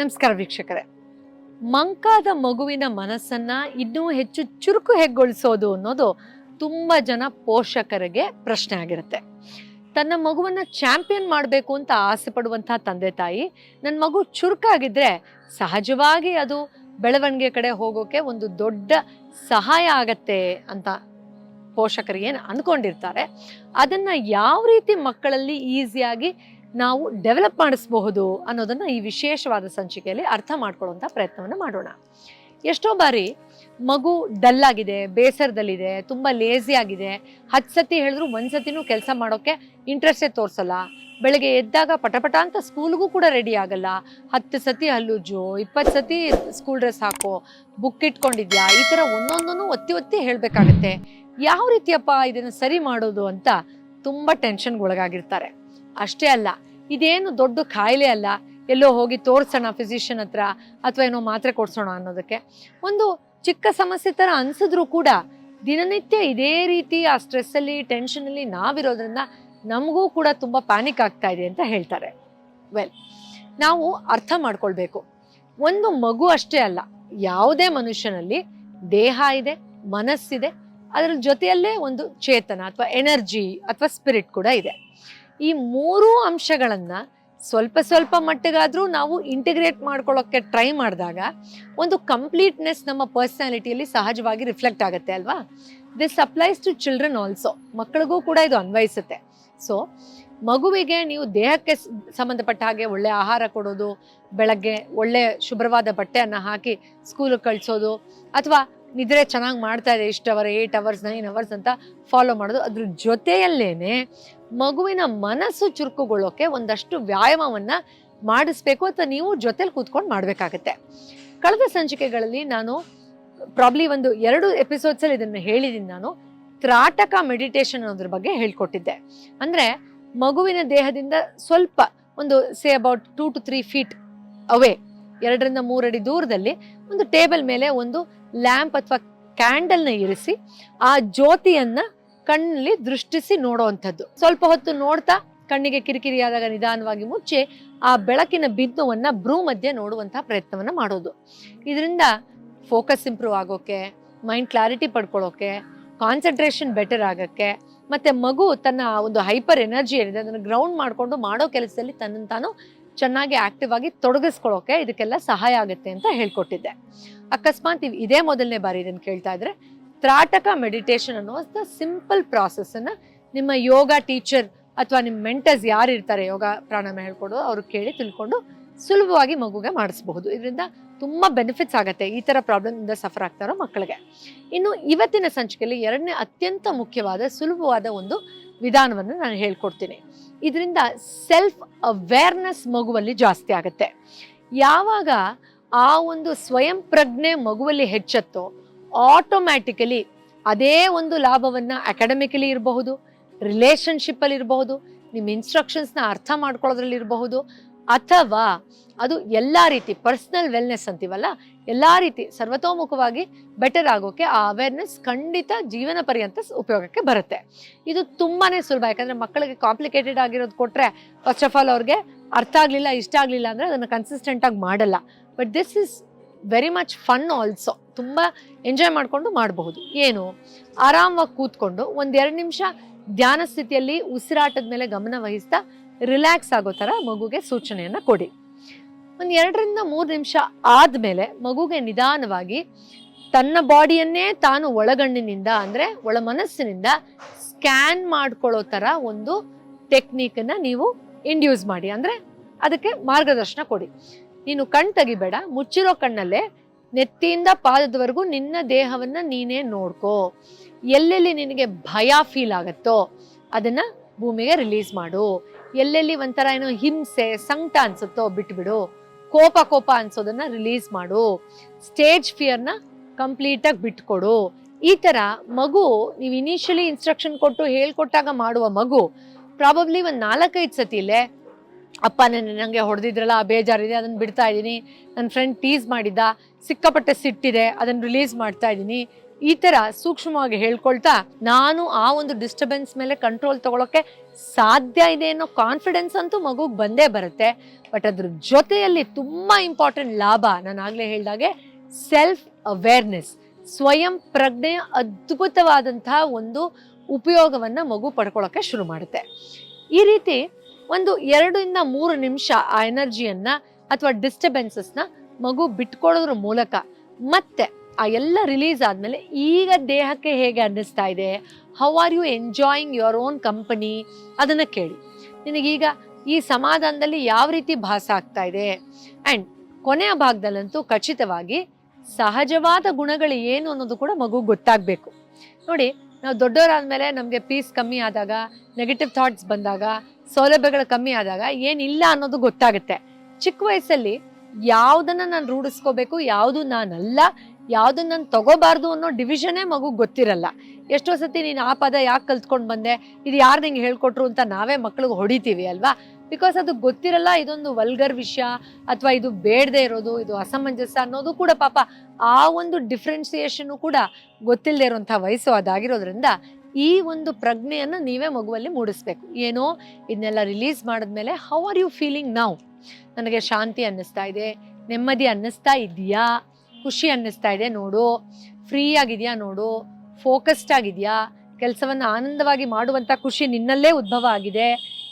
ನಮಸ್ಕಾರ ವೀಕ್ಷಕರೇ. ಮಂಕಾದ ಮಗುವಿನ ಮನಸ್ಸನ್ನ ಇನ್ನೂ ಹೆಚ್ಚು ಚುರುಕು ಹೆಗ್ಗೊಳಿಸೋದು ಅನ್ನೋದು ತುಂಬ ಜನ ಪೋಷಕರಿಗೆ ಪ್ರಶ್ನೆ ಆಗಿರುತ್ತೆ. ತನ್ನ ಮಗುವನ್ನ ಚಾಂಪಿಯನ್ ಮಾಡಬೇಕು ಅಂತ ಆಸೆ ಪಡುವಂತಹ ತಂದೆ ತಾಯಿ ನನ್ನ ಮಗು ಚುರುಕಾಗಿದ್ರೆ ಸಹಜವಾಗಿ ಅದು ಬೆಳವಣಿಗೆ ಕಡೆ ಹೋಗೋಕೆ ಒಂದು ದೊಡ್ಡ ಸಹಾಯ ಆಗತ್ತೆ ಅಂತ ಪೋಷಕರು ಏನು ಅಂದ್ಕೊಂಡಿರ್ತಾರೆ ಅದನ್ನ ಯಾವ ರೀತಿ ಮಕ್ಕಳಲ್ಲಿ ಈಸಿಯಾಗಿ ನಾವು ಡೆವಲಪ್ ಮಾಡಿಸಬಹುದು ಅನ್ನೋದನ್ನು ಈ ವಿಶೇಷವಾದ ಸಂಚಿಕೆಯಲ್ಲಿ ಅರ್ಥ ಮಾಡ್ಕೊಳ್ಳುವಂಥ ಪ್ರಯತ್ನವನ್ನು ಮಾಡೋಣ. ಎಷ್ಟೋ ಬಾರಿ ಮಗು ಡಲ್ ಬೇಸರದಲ್ಲಿದೆ, ತುಂಬ ಲೇಸಿ ಆಗಿದೆ, ಹತ್ತು ಸತಿ ಹೇಳಿದ್ರು ಒಂದು ಸತಿನೂ ಕೆಲಸ ಮಾಡೋಕ್ಕೆ ಇಂಟ್ರೆಸ್ಟೇ ತೋರಿಸಲ್ಲ, ಬೆಳಗ್ಗೆ ಎದ್ದಾಗ ಪಟಪಟ ಅಂತ ಸ್ಕೂಲ್ಗೂ ಕೂಡ ರೆಡಿ ಆಗಲ್ಲ, ಹತ್ತು ಸತಿ ಹಲ್ಲುಜ್ಜು ಇಪ್ಪತ್ತು ಸತಿ ಸ್ಕೂಲ್ ಡ್ರೆಸ್ ಹಾಕೋ ಬುಕ್ ಇಟ್ಕೊಂಡಿದ್ಯಾ, ಈ ಥರ ಒಂದೊಂದನ್ನು ಒತ್ತಿ ಒತ್ತಿ ಹೇಳಬೇಕಾಗತ್ತೆ. ಯಾವ ರೀತಿಯಪ್ಪ ಇದನ್ನು ಸರಿ ಮಾಡೋದು ಅಂತ ತುಂಬ ಟೆನ್ಷನ್ಗೆ ಒಳಗಾಗಿರ್ತಾರೆ. ಅಷ್ಟೇ ಅಲ್ಲ, ಇದೇನು ದೊಡ್ಡ ಕಾಯಿಲೆ ಅಲ್ಲ, ಎಲ್ಲೋ ಹೋಗಿ ತೋರಿಸೋಣ ಫಿಸಿಷಿಯನ್ ಹತ್ರ ಅಥವಾ ಏನೋ ಮಾತ್ರೆ ಕೊಡ್ಸೋಣ ಅನ್ನೋದಕ್ಕೆ. ಒಂದು ಚಿಕ್ಕ ಸಮಸ್ಯೆ ಥರ ಅನ್ಸಿದ್ರು ಕೂಡ ದಿನನಿತ್ಯ ಇದೇ ರೀತಿ ಆ ಸ್ಟ್ರೆಸ್ಸಲ್ಲಿ ಟೆನ್ಷನಲ್ಲಿ ನಾವಿರೋದ್ರಿಂದ ನಮಗೂ ಕೂಡ ತುಂಬ ಪ್ಯಾನಿಕ್ ಆಗ್ತಾ ಇದೆ ಅಂತ ಹೇಳ್ತಾರೆ. ವೆಲ್ ನಾವು ಅರ್ಥ ಮಾಡ್ಕೊಳ್ಬೇಕು. ಒಂದು ಮಗು ಅಷ್ಟೇ ಅಲ್ಲ, ಯಾವುದೇ ಮನುಷ್ಯನಲ್ಲಿ ದೇಹ ಇದೆ, ಮನಸ್ಸಿದೆ ಅದರ ಜೊತೆಯಲ್ಲೇ ಒಂದು ಚೇತನ ಅಥವಾ ಎನರ್ಜಿ ಅಥವಾ ಸ್ಪಿರಿಟ್ ಕೂಡ ಇದೆ. ಈ ಮೂರೂ ಅಂಶಗಳನ್ನು ಸ್ವಲ್ಪ ಸ್ವಲ್ಪ ಮಟ್ಟಿಗಾದರೂ ನಾವು ಇಂಟಿಗ್ರೇಟ್ ಮಾಡ್ಕೊಳ್ಳೋಕ್ಕೆ ಟ್ರೈ ಮಾಡಿದಾಗ ಒಂದು ಕಂಪ್ಲೀಟ್ನೆಸ್ ನಮ್ಮ ಪರ್ಸ್ನಾಲಿಟಿಯಲ್ಲಿ ಸಹಜವಾಗಿ ರಿಫ್ಲೆಕ್ಟ್ ಆಗುತ್ತೆ ಅಲ್ವಾ? This applies to children also ಮಕ್ಕಳಿಗೂ ಕೂಡ ಇದು ಅನ್ವಯಿಸುತ್ತೆ. ಸೊ ಮಗುವಿಗೆ ನೀವು ದೇಹಕ್ಕೆ ಸಂಬಂಧಪಟ್ಟ ಹಾಗೆ ಒಳ್ಳೆ ಆಹಾರ ಕೊಡೋದು, ಬೆಳಗ್ಗೆ ಒಳ್ಳೆ ಶುಭ್ರವಾದ ಬಟ್ಟೆಯನ್ನು ಹಾಕಿ ಸ್ಕೂಲಿಗೆ ಕಳಿಸೋದು, ಅಥವಾ ನಿದ್ರೆ ಚೆನ್ನಾಗಿ ಮಾಡ್ತಾ ಇದೆ, ಇಷ್ಟು hour eight hours nine hours ಅಂತ ಫಾಲೋ ಮಾಡೋದು, ಅದ್ರ ಜೊತೆಯಲ್ಲೇನೆ ಮಗುವಿನ ಮನಸ್ಸು ಚುರುಕುಗೊಳ್ಳೋಕೆ ಒಂದಷ್ಟು ವ್ಯಾಯಾಮವನ್ನ ಮಾಡಿಸ್ಬೇಕು ಅಥವಾ ನೀವು ಜೊತೆಲಿ ಕೂತ್ಕೊಂಡು ಮಾಡಬೇಕಾಗತ್ತೆ. ಕಳೆದ ಸಂಚಿಕೆಗಳಲ್ಲಿ ನಾನು ಪ್ರಾಬ್ಲಿ ಒಂದು ಎರಡು ಎಪಿಸೋಡ್ಸ್ ಅಲ್ಲಿ ಇದನ್ನ ಹೇಳಿದೀನಿ ನಾನು. ತ್ರಾಟಕ ಮೆಡಿಟೇಷನ್ ಅನ್ನೋದ್ರ ಬಗ್ಗೆ ಹೇಳ್ಕೊಟ್ಟಿದ್ದೆ. ಅಂದ್ರೆ ಮಗುವಿನ ದೇಹದಿಂದ ಸ್ವಲ್ಪ ಒಂದು say about two to three feet away ಎರಡರಿಂದ ಮೂರಡಿ ದೂರದಲ್ಲಿ ಒಂದು ಟೇಬಲ್ ಮೇಲೆ ಒಂದು ಲ್ಯಾಂಪ್ ಅಥವಾ ಕ್ಯಾಂಡಲ್ನ ಇರಿಸಿ ಆ ಜ್ಯೋತಿಯನ್ನ ಕಣ್ಣಲ್ಲಿ ದೃಷ್ಟಿಸಿ ನೋಡುವಂಥದ್ದು. ಸ್ವಲ್ಪ ಹೊತ್ತು ನೋಡ್ತಾ ಕಣ್ಣಿಗೆ ಕಿರಿಕಿರಿಯಾದಾಗ ನಿಧಾನವಾಗಿ ಮುಚ್ಚಿ ಆ ಬೆಳಕಿನ ಬಿಂದುವನ್ನ ಬ್ರೂ ಮಧ್ಯೆ ನೋಡುವಂತಹ ಪ್ರಯತ್ನವನ್ನ ಮಾಡೋದು. ಇದರಿಂದ ಫೋಕಸ್ ಇಂಪ್ರೂವ್ ಆಗೋಕೆ, ಮೈಂಡ್ ಕ್ಲಾರಿಟಿ ಪಡ್ಕೊಳ್ಳೋಕೆ, ಕಾನ್ಸಂಟ್ರೇಷನ್ ಬೆಟರ್ ಆಗಕ್ಕೆ ಮತ್ತೆ ಮಗು ತನ್ನ ಒಂದು ಹೈಪರ್ ಎನರ್ಜಿ ಏನಿದೆ ಅದನ್ನು ಗ್ರೌಂಡ್ ಮಾಡಿಕೊಂಡು ಮಾಡೋ ಕೆಲಸದಲ್ಲಿ ತನ್ನನ್ನು ತಾನು ಚೆನ್ನಾಗಿ ಆಕ್ಟಿವ್ ಆಗಿ ತೊಡಗಿಸ್ಕೊಳ್ಳೋಕೆ ಇದಕ್ಕೆಲ್ಲ ಸಹಾಯ ಆಗುತ್ತೆ ಅಂತ ಹೇಳ್ಕೊಟ್ಟಿದ್ದೆ. ಅಕಸ್ಮಾತ್ ಇದೇ ಮೊದಲನೇ ಬಾರಿ ಇದನ್ನು ಕೇಳ್ತಾ ಇದ್ರೆ ತ್ರಾಟಕ ಮೆಡಿಟೇಷನ್ ಅನ್ನೋ ಸಿಂಪಲ್ ಪ್ರಾಸೆಸ್ಸನ್ನು ನಿಮ್ಮ ಯೋಗ ಟೀಚರ್ ಅಥವಾ ನಿಮ್ಮ ಮೆಂಟರ್ಸ್ ಯಾರು ಇರ್ತಾರೆ ಯೋಗ ಪ್ರಾಣಾಯಾಮ ಹೇಳ್ಕೊಡೋದು ಅವ್ರು ಕೇಳಿ ತಿಳ್ಕೊಂಡು ಸುಲಭವಾಗಿ ಮಗುಗೆ ಮಾಡಿಸಬಹುದು. ಇದರಿಂದ ತುಂಬ ಬೆನಿಫಿಟ್ಸ್ ಆಗುತ್ತೆ ಈ ತರ ಪ್ರಾಬ್ಲಮ್ ಇಂದ ಸಫರ್ ಆಗ್ತಾರೋ ಮಕ್ಕಳಿಗೆ. ಇನ್ನು ಇವತ್ತಿನ ಸಂಚಿಕೆಯಲ್ಲಿ ಎರಡನೇ ಅತ್ಯಂತ ಮುಖ್ಯವಾದ, ಸುಲಭವಾದ ಒಂದು ವಿಧಾನವನ್ನು ನಾನು ಹೇಳ್ಕೊಡ್ತೀನಿ. ಇದರಿಂದ ಸೆಲ್ಫ್ ಅವೇರ್ನೆಸ್ ಮಗುವಲ್ಲಿ ಜಾಸ್ತಿ ಆಗುತ್ತೆ. ಯಾವಾಗ ಆ ಒಂದು ಸ್ವಯಂ ಪ್ರಜ್ಞೆ ಮಗುವಲ್ಲಿ ಹೆಚ್ಚತ್ತೋ ಆಟೋಮ್ಯಾಟಿಕಲಿ ಅದೇ ಒಂದು ಲಾಭವನ್ನ ಅಕಾಡೆಮಿಕಲಿ ಇರಬಹುದು ರಿಲೇಶನ್ಶಿಪ್ ಅಲ್ಲಿ ಇರಬಹುದು, ನಿಮ್ಮ ಇನ್ಸ್ಟ್ರಕ್ಷನ್ಸ್ನ ಅರ್ಥ ಮಾಡ್ಕೊಳ್ಳೋದ್ರಲ್ಲಿ ಇರಬಹುದು, ಅಥವಾ ಅದು ಎಲ್ಲ ರೀತಿ ಪರ್ಸನಲ್ ವೆಲ್ನೆಸ್ ಅಂತೀವಲ್ಲ, ಎಲ್ಲ ರೀತಿ ಸರ್ವತೋಮುಖವಾಗಿ ಬೆಟರ್ ಆಗೋಕೆ ಆ ಅವೇರ್ನೆಸ್ ಖಂಡಿತ ಜೀವನ ಪರ್ಯಂತ ಉಪಯೋಗಕ್ಕೆ ಬರುತ್ತೆ. ಇದು ತುಂಬಾ ಸುಲಭ, ಯಾಕಂದ್ರೆ ಮಕ್ಕಳಿಗೆ ಕಾಂಪ್ಲಿಕೇಟೆಡ್ ಆಗಿರೋದು ಕೊಟ್ರೆ ಫಸ್ಟ್ ಆಫ್ ಆಲ್ ಅವ್ರಿಗೆ ಅರ್ಥ ಆಗಲಿಲ್ಲ, ಇಷ್ಟ ಆಗಲಿಲ್ಲ ಅಂದ್ರೆ ಅದನ್ನು ಕನ್ಸಿಸ್ಟೆಂಟ್ ಆಗಿ ಮಾಡಲ್ಲ. But this is very much fun also ತುಂಬ ಎಂಜಾಯ್ ಮಾಡಿಕೊಂಡು ಮಾಡಬಹುದು. ಏನು? ಆರಾಮವಾಗಿ ಕೂತ್ಕೊಂಡು ಒಂದೆರಡು ನಿಮಿಷ ಧ್ಯಾನ ಸ್ಥಿತಿಯಲ್ಲಿ ಉಸಿರಾಟದ ಮೇಲೆ ಗಮನ ವಹಿಸ್ತಾ ರಿಲ್ಯಾಕ್ಸ್ ಆಗೋ ತರ ಮಗುಗೆ ಸೂಚನೆಯನ್ನ ಕೊಡಿ. ಒಂದು ಎರಡರಿಂದ ಮೂರು ನಿಮಿಷ ಆದಮೇಲೆ ಮಗುಗೆ ನಿಧಾನವಾಗಿ ತನ್ನ ಬಾಡಿಯನ್ನೇ ತಾನು ಒಳಗಣ್ಣಿನಿಂದ ಅಂದ್ರೆ ಒಳ ಮನಸ್ಸಿನಿಂದ ಸ್ಕ್ಯಾನ್ ಮಾಡ್ಕೊಳ್ಳೋ ತರ ಒಂದು ಟೆಕ್ನಿಕನ್ನು ನೀವು ಇಂಡ್ಯೂಸ್ ಮಾಡಿ. ಅಂದ್ರೆ ಅದಕ್ಕೆ ಮಾರ್ಗದರ್ಶನ ಕೊಡಿ. ನೀನು ಕಣ್ ತೆಗಿಬೇಡ, ಮುಚ್ಚಿರೋ ಕಣ್ಣಲ್ಲೇ ನೆತ್ತಿಯಿಂದ ಪಾದದವರೆಗೂ ನಿನ್ನ ದೇಹವನ್ನ ನೀನೇ ನೋಡ್ಕೋ. ಎಲ್ಲೆಲ್ಲಿ ನಿನಗೆ ಭಯ ಫೀಲ್ ಆಗತ್ತೋ ಅದನ್ನ ಭೂಮಿಗೆ ರಿಲೀಸ್ ಮಾಡು. ಎಲ್ಲೆಲ್ಲಿ ಒಂಥರ ಏನೋ ಹಿಂಸೆ, ಸಂಕಟ ಅನ್ಸುತ್ತೋ ಬಿಟ್ಬಿಡು. ಕೋಪ ಕೋಪ ಅನ್ಸೋದನ್ನ ರಿಲೀಸ್ ಮಾಡು. ಸ್ಟೇಜ್ ಫಿಯರ್ನ ಕಂಪ್ಲೀಟ್ ಆಗಿ ಬಿಟ್ಕೊಡು. ಈ ತರ ಮಗು, ನೀವು ಇನಿಷಿಯಲಿ ಇನ್ಸ್ಟ್ರಕ್ಷನ್ ಕೊಟ್ಟು ಹೇಳ್ಕೊಟ್ಟಾಗ ಮಾಡುವ ಮಗು ಪ್ರಾಬಬ್ಲಿ ಒಂದು ನಾಲ್ಕೈದು ಸತಿಲೇ ಅಪ್ಪ ನನ್ನ ನನಗೆ ಹೊಡೆದಿದ್ರಲ್ಲ ಬೇಜಾರಿದೆ, ಅದನ್ನು ಬಿಡ್ತಾ ಇದ್ದೀನಿ. ನನ್ನ ಫ್ರೆಂಡ್ ಟೀಸ್ ಮಾಡಿದ್ದ, ಸಿಕ್ಕಾಪಟ್ಟೆ ಸಿಟ್ಟಿದೆ, ಅದನ್ನು ರಿಲೀಸ್ ಮಾಡ್ತಾ ಇದ್ದೀನಿ. ಈ ಥರ ಸೂಕ್ಷ್ಮವಾಗಿ ಹೇಳ್ಕೊಳ್ತಾ ನಾನು ಆ ಒಂದು ಡಿಸ್ಟರ್ಬೆನ್ಸ್ ಮೇಲೆ ಕಂಟ್ರೋಲ್ ತಗೊಳ್ಳೋಕ್ಕೆ ಸಾಧ್ಯ ಇದೆ ಅನ್ನೋ ಕಾನ್ಫಿಡೆನ್ಸ್ ಅಂತೂ ಮಗುಗೆ ಬಂದೇ ಬರುತ್ತೆ. ಬಟ್ ಅದ್ರ ಜೊತೆಯಲ್ಲಿ ತುಂಬ ಇಂಪಾರ್ಟೆಂಟ್ ಲಾಭ ನಾನು ಆಗಲೇ ಹೇಳಿದಾಗೆ ಸೆಲ್ಫ್ ಅವೇರ್ನೆಸ್ ಸ್ವಯಂ ಪ್ರಜ್ಞೆಯ ಅದ್ಭುತವಾದಂತಹ ಒಂದು ಉಪಯೋಗವನ್ನು ಮಗು ಪಡ್ಕೊಳ್ಳೋಕ್ಕೆ ಶುರು ಮಾಡುತ್ತೆ. ಈ ರೀತಿ ಒಂದು ಎರಡರಿಂದ ಮೂರು ನಿಮಿಷ ಆ ಎನರ್ಜಿಯನ್ನ ಅಥವಾ ಡಿಸ್ಟರ್ಬೆನ್ಸಸ್ನ ಮಗು ಬಿಟ್ಕೊಡೋದ್ರ ಮೂಲಕ ಮತ್ತೆ ಆ ಎಲ್ಲ ರಿಲೀಸ್ ಆದ್ಮೇಲೆ ಈಗ ದೇಹಕ್ಕೆ ಹೇಗೆ ಅನ್ನಿಸ್ತಾ ಇದೆ? How are you enjoying your own company ಅದನ್ನ ಕೇಳಿ. ನಿನಗೀಗ ಈ ಸಮಾಧಾನದಲ್ಲಿ ಯಾವ ರೀತಿ ಭಾಸ ಆಗ್ತಾ ಇದೆ? ಅಂಡ್ ಕೊನೆಯ ಭಾಗದಲ್ಲಂತೂ ಖಚಿತವಾಗಿ ಸಹಜವಾದ ಗುಣಗಳು ಏನು ಅನ್ನೋದು ಕೂಡ ಮಗು ಗೊತ್ತಾಗಬೇಕು. ನೋಡಿ ನಾವು ದೊಡ್ಡವರಾದ್ಮೇಲೆ ನಮಗೆ ಪೀಸ್ ಕಮ್ಮಿ ಆದಾಗ ನೆಗೆಟಿವ್ ಥಾಟ್ಸ್ ಬಂದಾಗ, ಸೌಲಭ್ಯಗಳು ಕಮ್ಮಿ ಆದಾಗ ಏನಿಲ್ಲ ಅನ್ನೋದು ಗೊತ್ತಾಗುತ್ತೆ. ಚಿಕ್ಕ ವಯಸ್ಸಲ್ಲಿ ಯಾವುದನ್ನು ನಾನು ರೂಢಿಸ್ಕೋಬೇಕು, ಯಾವುದು ನಾನಲ್ಲ ಯಾವ್ದನ್ನ ನಾನು ತಗೋಬಾರ್ದು ಅನ್ನೋ ಡಿವಿಷನೇ ಮಗು ಗೊತ್ತಿರಲ್ಲ. ಎಷ್ಟೋ ಸತಿ ನೀನು ಆ ಪದ ಯಾಕೆ ಕಲ್ತ್ಕೊಂಡು ಬಂದೆ, ಇದು ಯಾರು ನಿಂಗೆ ಹೇಳ್ಕೊಟ್ರು ಅಂತ ನಾವೇ ಮಕ್ಳಿಗೆ ಹೊಡಿತೀವಿ ಅಲ್ವಾ? ಬಿಕಾಸ್ ಅದು ಗೊತ್ತಿರಲ್ಲ, ಇದೊಂದು ವಲ್ಗರ್ ವಿಷಯ ಅಥವಾ ಇದು ಬೇಡದೆ ಇರೋದು, ಇದು ಅಸಮಂಜಸ ಅನ್ನೋದು ಕೂಡ ಪಾಪ ಆ ಒಂದು ಡಿಫ್ರೆನ್ಸಿಯೇಷನ್ ಕೂಡ ಗೊತ್ತಿಲ್ಲದೆ ಇರುವಂತಹ ವಯಸ್ಸು ಅದಾಗಿರೋದ್ರಿಂದ ಈ ಒಂದು ಪ್ರಜ್ಞೆಯನ್ನು ನೀವೇ ಮಗುವಲ್ಲಿ ಮೂಡಿಸ್ಬೇಕು. ಏನೋ ಇದನ್ನೆಲ್ಲ ರಿಲೀಸ್ ಮಾಡಿದ್ಮೇಲೆ ಹೌ ಆರ್ ಯು ಫೀಲಿಂಗ್ ನಾವು ನನಗೆ ಶಾಂತಿ ಅನ್ನಿಸ್ತಾ ಇದೆ, ನೆಮ್ಮದಿ ಅನ್ನಿಸ್ತಾ ಇದೆಯಾ ಖುಷಿ ಅನ್ನಿಸ್ತಾ ಇದೆ ನೋಡು ಫ್ರೀ ಆಗಿದೆಯಾ ನೋಡು ಫೋಕಸ್ಡ್ ಆಗಿದೆಯಾ? ಕೆಲಸವನ್ನು ಆನಂದವಾಗಿ ಮಾಡುವಂಥ ಖುಷಿ ನಿನ್ನಲ್ಲೇ ಉದ್ಭವ ಆಗಿದೆ.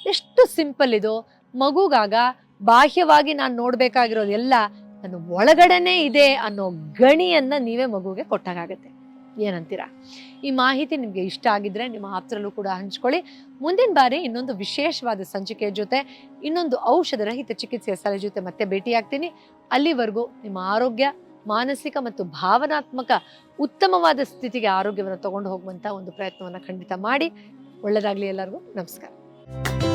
ಎಷ್ಟು ಸಿಂಪಲ್ ಇದು. ಮಗುಗಾಗ ಬಾಹ್ಯವಾಗಿ ನಾನು ನೋಡಬೇಕಾಗಿರೋದೆಲ್ಲ ನನ್ನ ಒಳಗಡೆನೇ ಇದೆ ಅನ್ನೋ ಗಣಿಯನ್ನ ನೀವೇ ಮಗುಗೆ ಕೊಟ್ಟಾಗತ್ತೆ ಏನಂತೀರಾ? ಈ ಮಾಹಿತಿ ನಿಮಗೆ ಇಷ್ಟ ಆಗಿದ್ರೆ ನಿಮ್ಮ ಆಪ್ತರಲ್ಲೂ ಕೂಡ ಹಂಚ್ಕೊಳ್ಳಿ. ಮುಂದಿನ ಬಾರಿ ಇನ್ನೊಂದು ವಿಶೇಷವಾದ ಸಂಚಿಕೆ ಜೊತೆ, ಇನ್ನೊಂದು ಔಷಧ ರಹಿತ ಚಿಕಿತ್ಸೆಯ ಸಲಹೆ ಜೊತೆ ಮತ್ತೆ ಭೇಟಿಯಾಗ್ತೀನಿ. ಅಲ್ಲಿವರೆಗೂ ನಿಮ್ಮ ಆರೋಗ್ಯ, ಮಾನಸಿಕ ಮತ್ತು ಭಾವನಾತ್ಮಕ ಉತ್ತಮವಾದ ಸ್ಥಿತಿಗೆ ಆರೋಗ್ಯವನ್ನು ತಗೊಂಡು ಹೋಗುವಂತ ಒಂದು ಪ್ರಯತ್ನವನ್ನು ಖಂಡಿತ ಮಾಡಿ. ಒಳ್ಳೆಯದಾಗಲಿ ಎಲ್ಲರಿಗೂ. ನಮಸ್ಕಾರ.